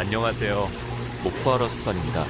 안녕하세요. 목포하라 수산입니다.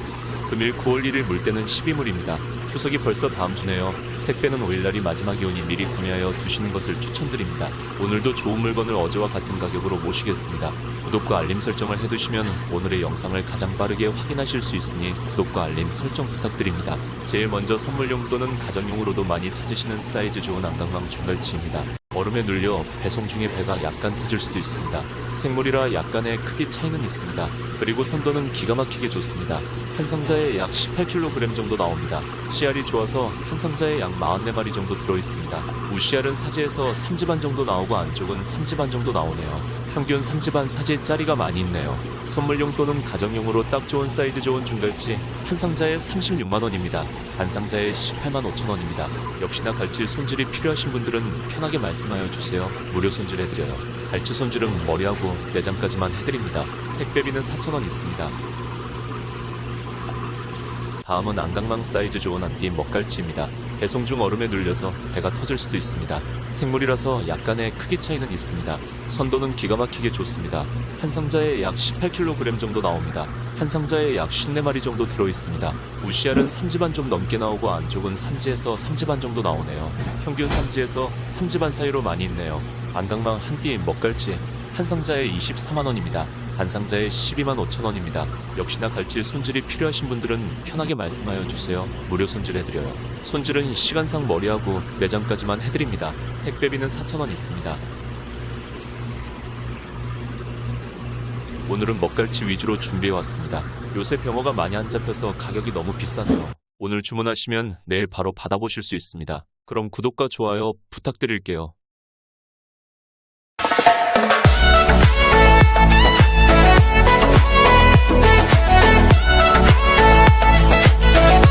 금일 9월 1일 물때는 12물입니다. 추석이 벌써 다음 주네요. 택배는 5일날이 마지막이 오니 미리 구매하여 두시는 것을 추천드립니다. 오늘도 좋은 물건을 어제와 같은 가격으로 모시겠습니다. 구독과 알림 설정을 해두시면 오늘의 영상을 가장 빠르게 확인하실 수 있으니 구독과 알림 설정 부탁드립니다. 제일 먼저 선물용 또는 가정용으로도 많이 찾으시는 사이즈 좋은 안강망 중갈치입니다. 얼음에 눌려 배송 중에 배가 약간 터질 수도 있습니다. 생물이라 약간의 크기 차이는 있습니다. 그리고 선도는 기가 막히게 좋습니다. 한 상자에 약 18kg 정도 나옵니다. 씨알이 좋아서 한 상자에 약 44마리 정도 들어있습니다. 우씨알은 사지에서 3지반 정도 나오고 안쪽은 3지반 정도 나오네요. 평균 3지반 사지에 짜리가 많이 있네요. 선물용 또는 가정용으로 딱 좋은 사이즈 좋은 중갈치 한 상자에 36만원입니다. 반 상자에 18만 5천원입니다. 역시나 갈치 손질이 필요하신 분들은 편하게 말씀하여 주세요. 무료 손질해드려요. 갈치 손질은 머리하고 내장까지만 해드립니다. 택배비는 4천원 있습니다. 다음은 안강망 사이즈 좋은 안띠 먹갈치입니다. 배송 중 얼음에 눌려서 배가 터질 수도 있습니다. 생물이라서 약간의 크기 차이는 있습니다. 선도는 기가 막히게 좋습니다. 한 상자에 약 18kg 정도 나옵니다. 한 상자에 약 54마리 정도 들어있습니다. 우시알은 3지반 좀 넘게 나오고 안쪽은 3지에서 3지반 정도 나오네요. 평균 3지에서 3지반 사이로 많이 있네요. 안강망 한띠 먹갈치 한 상자에 24만원입니다. 한 상자에 12만 5천 원입니다. 역시나 갈치 손질이 필요하신 분들은 편하게 말씀하여 주세요. 무료 손질해드려요. 손질은 시간상 머리하고 내장까지만 해드립니다. 택배비는 4천 원 있습니다. 오늘은 먹갈치 위주로 준비해왔습니다. 요새 병어가 많이 안 잡혀서 가격이 너무 비싸네요. 오늘 주문하시면 내일 바로 받아보실 수 있습니다. 그럼 구독과 좋아요 부탁드릴게요.